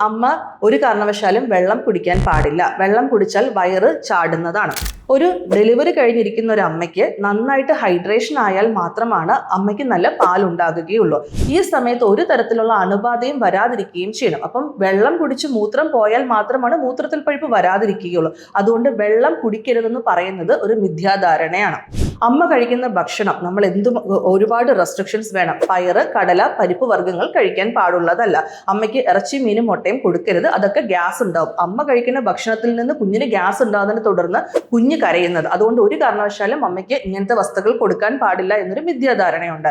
അമ്മ ഒരു കാരണവശാലും വെള്ളം കുടിക്കാൻ പാടില്ല. വെള്ളം കുടിച്ചാൽ വയറ് ചാടുന്നതാണ്. ഒരു ഡെലിവറി കഴിഞ്ഞിരിക്കുന്ന ഒരു അമ്മയ്ക്ക് നന്നായിട്ട് ഹൈഡ്രേഷൻ ആയാൽ മാത്രമാണ് അമ്മയ്ക്ക് നല്ല പാൽ ഉണ്ടാകുകയുള്ളൂ ഈ സമയത്ത് ഒരു തരത്തിലുള്ള അണുബാധയും വരാതിരിക്കുകയും ചെയ്യണം. അപ്പം വെള്ളം കുടിച്ച് മൂത്രം പോയാൽ മാത്രമാണ് മൂത്രത്തിൽ പഴുപ്പ് വരാതിരിക്കുകയുള്ളൂ. അതുകൊണ്ട് വെള്ളം കുടിക്കരുതെന്ന് പറയുന്നത് ഒരു മിഥ്യാധാരണയാണ്. അമ്മ കഴിക്കുന്ന ഭക്ഷണം നമ്മൾ എന്തും ഒരുപാട് റെസ്ട്രിക്ഷൻസ് വേണം. പയറ് കടല പരിപ്പ് വർഗങ്ങൾ കഴിക്കാൻ പാടുള്ളതല്ല. അമ്മയ്ക്ക് ഇറച്ചി മീനും മുട്ടയും കൊടുക്കരുത്. അതൊക്കെ ഗ്യാസ് ഉണ്ടാവും. അമ്മ കഴിക്കുന്ന ഭക്ഷണത്തിൽ നിന്ന് കുഞ്ഞിന് ഗ്യാസ് ഉണ്ടാകുന്നതിനെ തുടർന്ന് കുഞ്ഞ് കരയുന്നത്. അതുകൊണ്ട് ഒരു കാരണവശാലും അമ്മയ്ക്ക് ഇങ്ങനത്തെ വസ്തുക്കൾ കൊടുക്കാൻ പാടില്ല എന്നൊരു വിദ്യാധാരണയുണ്ട്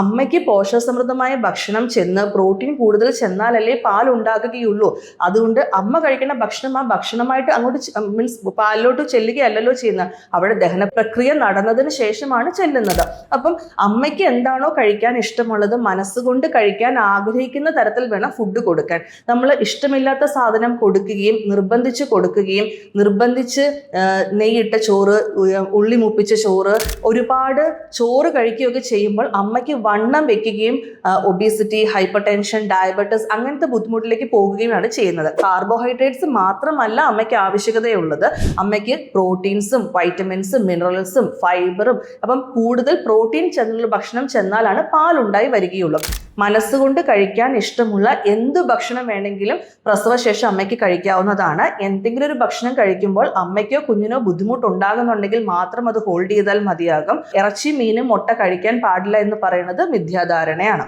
അമ്മയ്ക്ക് പോഷകസമൃദ്ധമായ ഭക്ഷണം ചെന്ന് പ്രോട്ടീൻ കൂടുതൽ ചെന്നാലല്ലേ പാൽ ഉണ്ടാകുകയുള്ളൂ. അതുകൊണ്ട് അമ്മ കഴിക്കുന്ന ഭക്ഷണം ആ ഭക്ഷണമായിട്ട് അങ്ങോട്ട് മീൻസ് പാലിലോട്ട് ചെല്ലുകയല്ലല്ലോ ചെയ്യുന്നത്. അവിടെ ദഹന പ്രക്രിയ നടന്നതിന് ശേഷമാണ് ചെല്ലുന്നത്. അപ്പം അമ്മയ്ക്ക് എന്താണോ കഴിക്കാൻ ഇഷ്ടമുള്ളത് മനസ്സുകൊണ്ട് കഴിക്കാൻ ആഗ്രഹിക്കുന്ന തരത്തിൽ വേണം ഫുഡ് കൊടുക്കാൻ. നമ്മൾ ഇഷ്ടമില്ലാത്ത സാധനം കൊടുക്കുകയും നിർബന്ധിച്ച് കൊടുക്കുകയും നിർബന്ധിച്ച് നെയ്യിട്ട ചോറ് ഉള്ളി മുപ്പിച്ച ചോറ് ഒരുപാട് ചോറ് കഴിക്കുകയൊക്കെ ചെയ്യുമ്പോൾ അമ്മയ്ക്ക് വണ്ണം വെക്കുകയും ഒബീസിറ്റി ഹൈപ്പർ ടെൻഷൻ ഡയബറ്റിസ് അങ്ങനത്തെ ബുദ്ധിമുട്ടിലേക്ക് പോകുകയുമാണ് ചെയ്യുന്നത്. കാർബോഹൈഡ്രേറ്റ്സ് മാത്രമല്ല അമ്മയ്ക്ക് ആവശ്യകതയുള്ളത്. അമ്മയ്ക്ക് പ്രോട്ടീൻസും വൈറ്റമിൻസും മിനറൽസും ഫൈബറും അപ്പം കൂടുതൽ പ്രോട്ടീൻ ചെന്നുള്ള ഭക്ഷണം ചെന്നാലാണ് പാലുണ്ടായി വരികയുള്ളൂ. മനസ്സുകൊണ്ട് കഴിക്കാൻ ഇഷ്ടമുള്ള എന്ത് ഭക്ഷണം വേണമെങ്കിലും പ്രസവശേഷം അമ്മയ്ക്ക് കഴിക്കാവുന്നതാണ്. എന്തെങ്കിലും ഒരു ഭക്ഷണം കഴിക്കുമ്പോൾ അമ്മയ്ക്കോ കുഞ്ഞിനോ ബുദ്ധിമുട്ടുണ്ടാകുന്നുണ്ടെങ്കിൽ മാത്രം അത് ഹോൾഡ് ചെയ്താൽ മതിയാകും. ഇറച്ചി മീനും മുട്ട കഴിക്കാൻ പാടില്ല എന്ന് പറയുന്നത് മിഥ്യാധാരണയാണ്.